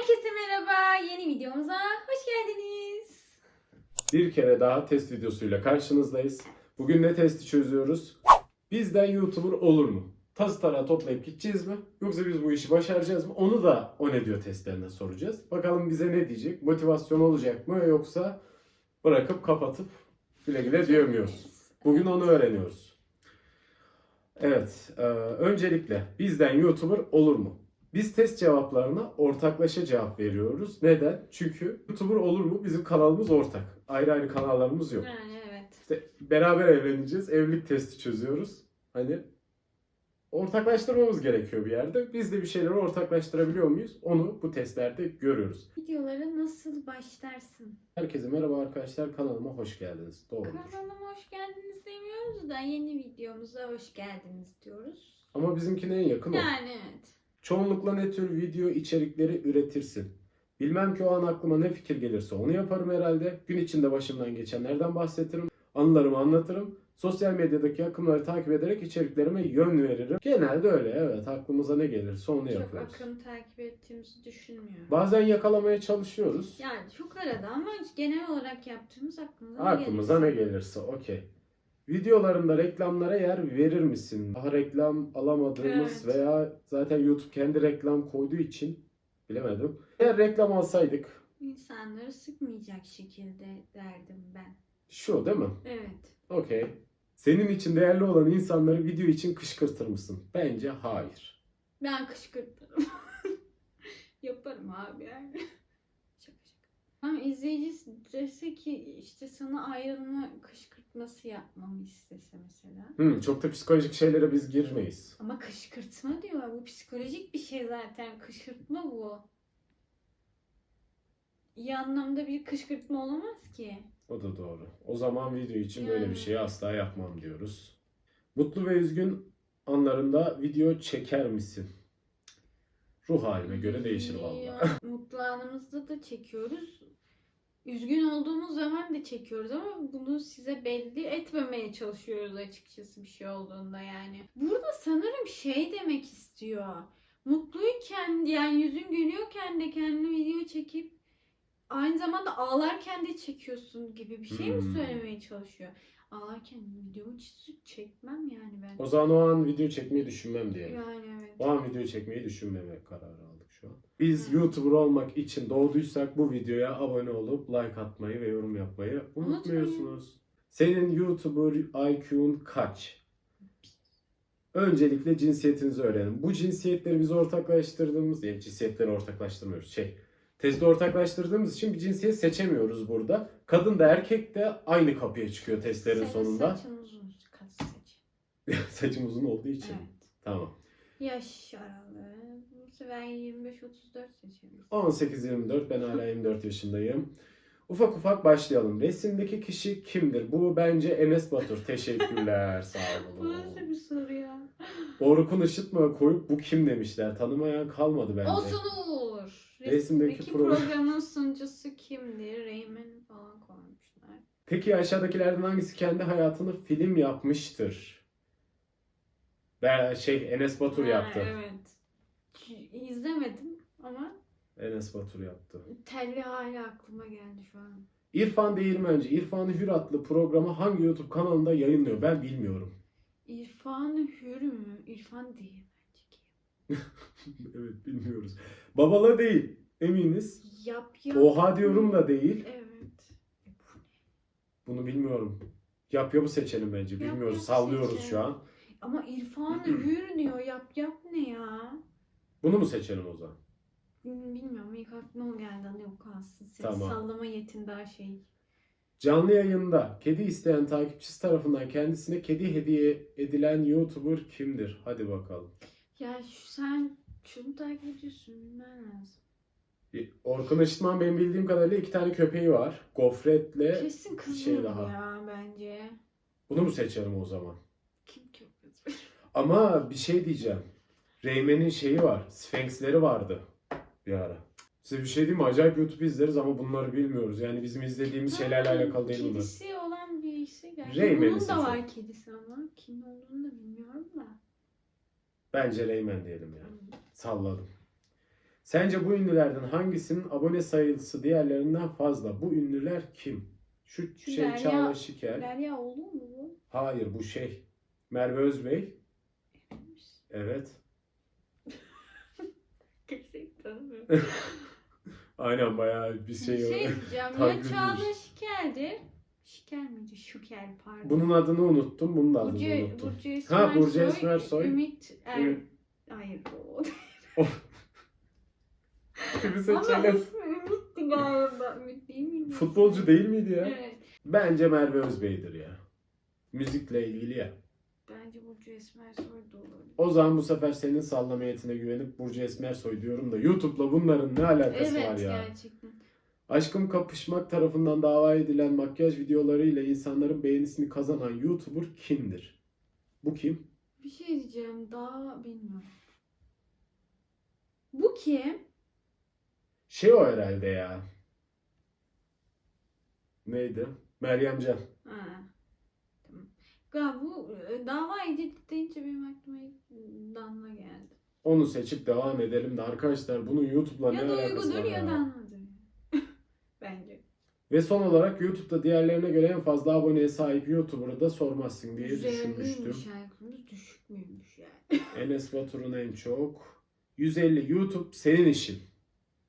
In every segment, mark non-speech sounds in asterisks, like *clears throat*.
Herkese merhaba. Yeni videomuza hoş geldiniz. Bir kere daha test videosuyla karşınızdayız. Bugün ne testi çözüyoruz? Bizden YouTuber olur mu? Tası tarağı toplayıp gideceğiz mi? Yoksa biz bu işi başaracağız mı? Onu da o ne diyor testlerinden soracağız. Bakalım bize ne diyecek? Motivasyon olacak mı? Yoksa bırakıp kapatıp güle güle diyor muyuz? Bugün onu öğreniyoruz. Evet, e, öncelikle bizden YouTuber olur mu? Biz test cevaplarına ortaklaşa cevap veriyoruz. Neden? Çünkü YouTuber olur mu? Bizim kanalımız ortak. Ayrı ayrı kanallarımız yok. Yani evet. İşte beraber evleneceğiz. Evlilik testi çözüyoruz. Hani ortaklaştırmamız gerekiyor bir yerde. Biz de bir şeyleri ortaklaştırabiliyor muyuz? Onu bu testlerde görüyoruz. Videolara nasıl başlarsın? Herkese merhaba arkadaşlar. Kanalıma hoş geldiniz. Doğrudur. Kanalıma hoş geldiniz demiyoruz da yeni videomuza hoş geldiniz diyoruz. Ama bizimkine en yakın o. Yani evet. Çoğunlukla ne tür video içerikleri üretirsin? Bilmem ki o an aklıma ne fikir gelirse onu yaparım herhalde. Gün içinde başımdan geçenlerden bahsetirim. Anılarımı anlatırım. Sosyal medyadaki akımları takip ederek içeriklerime yön veririm. Genelde öyle evet. Aklımıza ne gelirse onu Çok yapıyoruz. akım takip ettiğimizi düşünmüyorum. Bazen yakalamaya çalışıyoruz. Yani çok arada ama genel olarak yaptığımız aklımıza, Aklımıza gelirse. ne gelirse okey. Videolarında reklamlara yer verir misin? Daha reklam alamadığımız Evet. veya zaten YouTube kendi reklam koyduğu için bilemedim. Eğer reklam alsaydık İnsanları sıkmayacak şekilde derdim ben. şu değil mi? Evet. Okey. Senin için değerli olan insanları video için kışkırtır mısın? Bence hayır. Ben kışkırtırım. *laughs* Yaparım abi yani. Ama izleyici dese ki işte sana ayrılma kışkırtması yapmamı istese mesela. Hmm, çok da psikolojik şeylere biz girmeyiz. Ama kışkırtma diyor. Bu psikolojik bir şey zaten. Kışkırtma bu. İyi anlamda bir kışkırtma olamaz ki. O da doğru. O zaman video için böyle Yani. bir şeyi asla yapmam diyoruz. Mutlu ve üzgün anlarında video çeker misin? Ruh halime göre değişir vallahi. Ya, Mutlu anımızda da çekiyoruz. Üzgün olduğumuz zaman da çekiyoruz ama bunu size belli etmemeye çalışıyoruz açıkçası bir şey olduğunda yani. Burada sanırım şey demek istiyor. Mutluyken yani yüzün gülüyorken de kendine video çekip aynı zamanda ağlarken de çekiyorsun gibi bir şey mi Hmm. söylemeye çalışıyor? Ağlarken videomu ç- çekmem yani ben. O zaman o an video çekmeyi düşünmem diye. Yani evet. O an video çekmeyi düşünmeme kararı aldık şu an. Biz Hı. YouTuber olmak için doğduysak bu videoya abone olup like atmayı ve yorum yapmayı unutmuyorsunuz. Senin YouTuber IQ'un kaç? Öncelikle cinsiyetinizi öğrenin. Bu cinsiyetleri biz ortaklaştırdığımız, yani cinsiyetleri ortaklaştırmıyoruz. Şey, tezde ortaklaştırdığımız için bir cinsiyet seçemiyoruz burada. Kadın da erkek de aynı kapıya çıkıyor testlerin Senin sonunda. saçın uzun, kas saçı. *laughs* Saçım uzun olduğu için. Evet. Tamam. Yaş aralığı. Bu sefer 25-34 seçiyoruz. 18-24 ben hala 24 yaşındayım. Ufak ufak başlayalım. Resimdeki kişi kimdir? Bu bence Enes Batur. Teşekkürler. *laughs* Sağ Bu olun. nasıl bir soru ya? Orkun Işıtma koyup bu kim demişler. Tanımayan kalmadı bence. Olsun Uğur. Resimdeki program- programın sunucusu kimdir? Reymen falan koymuşlar. Peki aşağıdakilerden hangisi kendi hayatını film yapmıştır? Ben şey Enes Batur Ha, yaptı. Evet. İzlemedim ama Enes Batur yaptı. telli hali aklıma geldi şu an. İrfan Değirmenci, İrfan Hür adlı programı hangi YouTube kanalında yayınlıyor? Ben bilmiyorum. İrfan Hür mü? İrfan değil. *laughs* evet bilmiyoruz. Babala değil. Eminiz. Yap yap. Oha diyorum da değil. Evet. Bu ne? Bunu bilmiyorum. Yap yapı seçelim bence. Yap Bilmiyoruz. yap Sallıyoruz seçelim. şu an. Ama İrfan Hür diyor. Yap yap ne ya? Bunu mu seçelim o zaman? Bilmiyorum ilk aklıma o geldi ama yok kalsın. Ses Tamam. sallama yetin daha şey. Canlı yayında kedi isteyen takipçisi tarafından kendisine kedi hediye edilen YouTuber kimdir? Hadi bakalım. Ya şu, sen şunu takip ediyorsun bilmen lazım. Orkun Işıtman benim bildiğim kadarıyla iki tane köpeği var. Gofret'le. Kesin şey daha. ya bence. Bunu mu seçelim o zaman? Kim ki o kız? Ama bir şey diyeceğim. Reymen'in şeyi var. Sphinx'leri vardı bir ara. Size bir şey diyeyim mi? Acayip YouTube izleriz ama bunları bilmiyoruz. Yani bizim izlediğimiz şeylerle Ha, alakalı değil bunlar. Kedisi olan birisi gerçekten. Reymen'i Bunun da seçiyorum. var kedisi ama. Kim olduğunu da bilmiyorum da. Bence Reymen diyelim ya. Salladım. Sence bu ünlülerden hangisinin abone sayısı diğerlerinden fazla? Bu ünlüler kim? Şu Şu şey Derya- Çağla Şikel. Derya olur mu bu? Hayır bu şey. Merve Özbey. Evet. *laughs* Kimseyi tanımıyorum. *laughs* Aynen bayağı bir şey. şey diyeceğim *laughs* Çağla edilmiş. Şukel pardon. Bunun adını unuttum. Bunun da adını Burcu, unuttum. Burcu Esmersoy. Ha, Burcu Esmersoy. Ümit Er... Ümit- Hayır o. Kimi Ama seçelim? ismi Ümit'ti galiba. Ümit değil miydi? Futbolcu değil miydi ya? Evet. Bence Merve Özbey'dir ya. Müzikle ilgili ya. Bence Burcu Esmersoy da olabilir. O zaman bu sefer senin sallamayetine güvenip Burcu Esmersoy diyorum da YouTube'la bunların ne alakası Evet var ya? gerçekten. Aşkım Kapışmak tarafından dava edilen makyaj videolarıyla insanların beğenisini kazanan YouTuber kimdir? Bu kim? Bir şey diyeceğim daha bilmiyorum. Bu kim? Şey o herhalde ya. Neydi? Meryem Can. Ha. Tamam. Bu e, dava edildi deyince benim aklıma ilk Danla geldi. Onu seçip devam edelim de arkadaşlar bunun YouTube'la ya ne da alakası var Uygu'dur ya ya? Ve son olarak YouTube'da diğerlerine göre en fazla aboneye sahip YouTuber'ı da sormazsın diye düşünmüştüm. Aykırımız düşük müymüş yani? *laughs* Enes Batur'un en çok 150 YouTube senin işin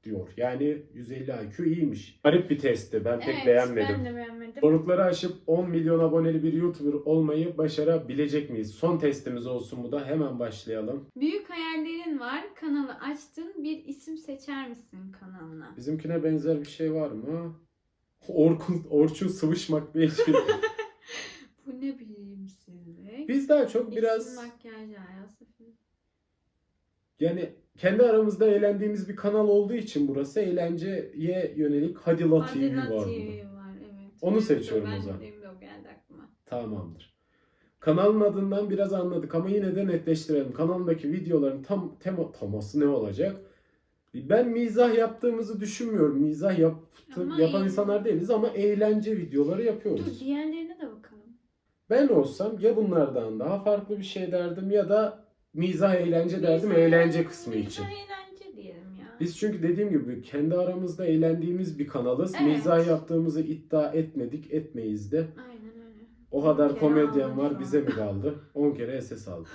diyor. Yani 150 IQ iyiymiş. Garip bir testti. Ben pek evet beğenmedim. ben de beğenmedim. Dorukları aşıp 10 milyon aboneli bir YouTuber olmayı başarabilecek miyiz? Son testimiz olsun bu da. Hemen başlayalım. Büyük hayallerin var. Kanalı açtın. Bir isim seçer misin kanalına? Bizimkine benzer bir şey var mı? Orkun, Orçun sıvışmak bir şey. *laughs* Bu ne bilimsizlik. Biz daha çok biraz makyaj hayası falan. yani kendi aramızda eğlendiğimiz bir kanal olduğu için burası eğlenceye yönelik Hadi La TV Adela var TV burada. var evet. Onu Ben- seçiyorum ben o zaman. Benim de o geldi aklıma. Tamamdır. Kanalın adından biraz anladık ama yine de netleştirelim. Kanalındaki videoların tam tema teması ne olacak? Ben mizah yaptığımızı düşünmüyorum. Mizah yaptı, Ama yapan iyi. insanlar değiliz ama eğlence videoları Dur yapıyoruz. diğerlerine de bakalım. Ben olsam ya bunlardan daha farklı bir şey derdim ya da mizah eğlence derdim Mizah- eğlence kısmı mizah için. eğlence diyelim ya. Biz çünkü dediğim gibi kendi aramızda eğlendiğimiz bir kanalız. Evet. Mizah yaptığımızı iddia etmedik, etmeyiz de. Aynen öyle. O kadar kere komedyen var an. bize mi kaldı? *laughs* 10 kere SS aldı.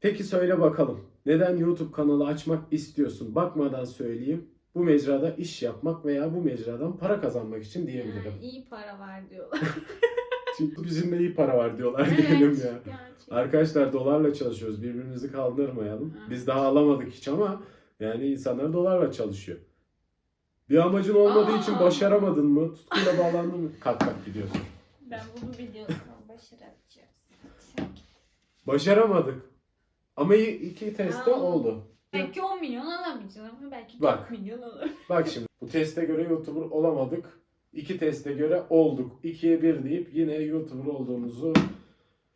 Peki söyle bakalım. Neden YouTube kanalı açmak istiyorsun? Bakmadan söyleyeyim. Bu mecrada iş yapmak veya bu mecradan para kazanmak için diyebilirim. Yani iyi para var diyorlar. *laughs* Çünkü bizim de iyi para var diyorlar diyelim ya. gerçekten. Arkadaşlar dolarla çalışıyoruz. Birbirimizi kaldırmayalım. Evet. Biz daha alamadık hiç ama yani insanlar dolarla çalışıyor. Bir amacın olmadığı Aa! için başaramadın mı? Tutkuyla bağlandın mı? Kalk kalk gidiyorsun. Ben bunu biliyorsam başaracağız. Başaramadık. Ama iki testte Aa. oldu. Belki 10 milyon alamayacağız ama belki 4 Bak. milyon alır. Bak şimdi bu teste göre YouTuber olamadık. İki teste göre olduk. İkiye bir deyip yine YouTuber olduğumuzu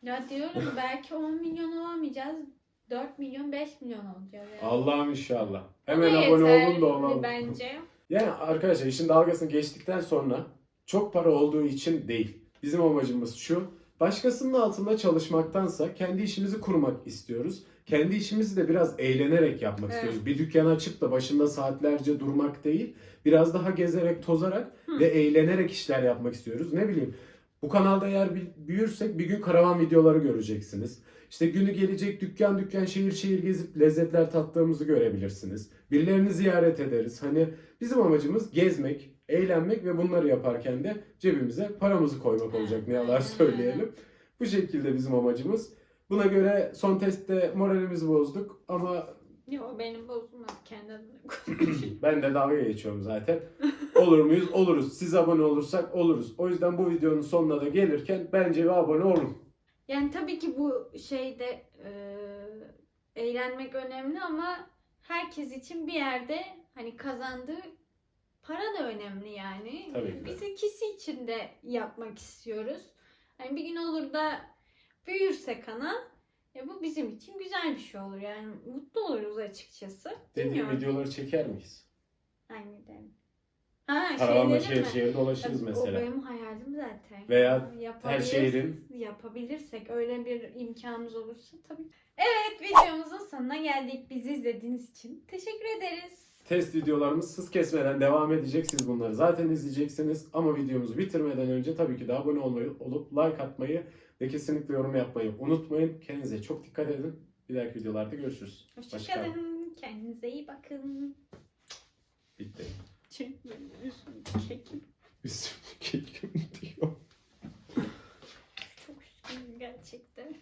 Ya diyorum *laughs* belki 10 milyon olamayacağız. 4 milyon 5 milyon olacağız. Yani. Allah'ım inşallah. O Hemen abone olun yeterli da olalım. Bence. Yani arkadaşlar işin dalgasını geçtikten sonra çok para olduğu için değil. Bizim amacımız şu. Başkasının altında çalışmaktansa kendi işimizi kurmak istiyoruz. Kendi işimizi de biraz eğlenerek yapmak Evet. istiyoruz. Bir dükkan açıp da başında saatlerce durmak değil. Biraz daha gezerek, tozarak Hı. ve eğlenerek işler yapmak istiyoruz. Ne bileyim bu kanalda eğer büyürsek bir gün karavan videoları göreceksiniz. İşte günü gelecek dükkan dükkan şehir şehir gezip lezzetler tattığımızı görebilirsiniz. Birilerini ziyaret ederiz. Hani bizim amacımız gezmek, eğlenmek ve bunları yaparken de cebimize paramızı koymak olacak ne yalan söyleyelim. Bu şekilde bizim amacımız. Buna göre son testte moralimizi bozduk ama Yok benim bozulmadı kendi *clears throat* konuşayım. ben de dalga geçiyorum zaten. Olur muyuz? Oluruz. Siz abone olursak oluruz. O yüzden bu videonun sonuna da gelirken bence bir abone olun. Yani tabii ki bu şeyde e, eğlenmek önemli ama herkes için bir yerde hani kazandığı para da önemli yani. Tabii ki. Biz ikisi için de yapmak istiyoruz. Hani bir gün olur da büyürse kanal ya bu bizim için güzel bir şey olur yani mutlu oluruz açıkçası. Dediğim Bilmiyorum. videoları çeker miyiz? Aynı de. Ha, Karavanla şeyleri şehir mi? şehir dolaşırız Tabii, mesela. O benim hayalim zaten. Veya her şehrin- yapabilirsek öyle bir imkanımız olursa tabii. Evet videomuzun sonuna geldik. Bizi izlediğiniz için teşekkür ederiz test videolarımız hız kesmeden devam edecek. Siz bunları zaten izleyeceksiniz. Ama videomuzu bitirmeden önce tabii ki de abone olmayı olup like atmayı ve kesinlikle yorum yapmayı unutmayın. Kendinize çok dikkat edin. Bir dahaki videolarda görüşürüz. Hoşçakalın. Kendinize iyi bakın. Bitti. Çünkü üstümdeki kekim. Üstümdeki kekim diyor. Çok üzgünüm gerçekten.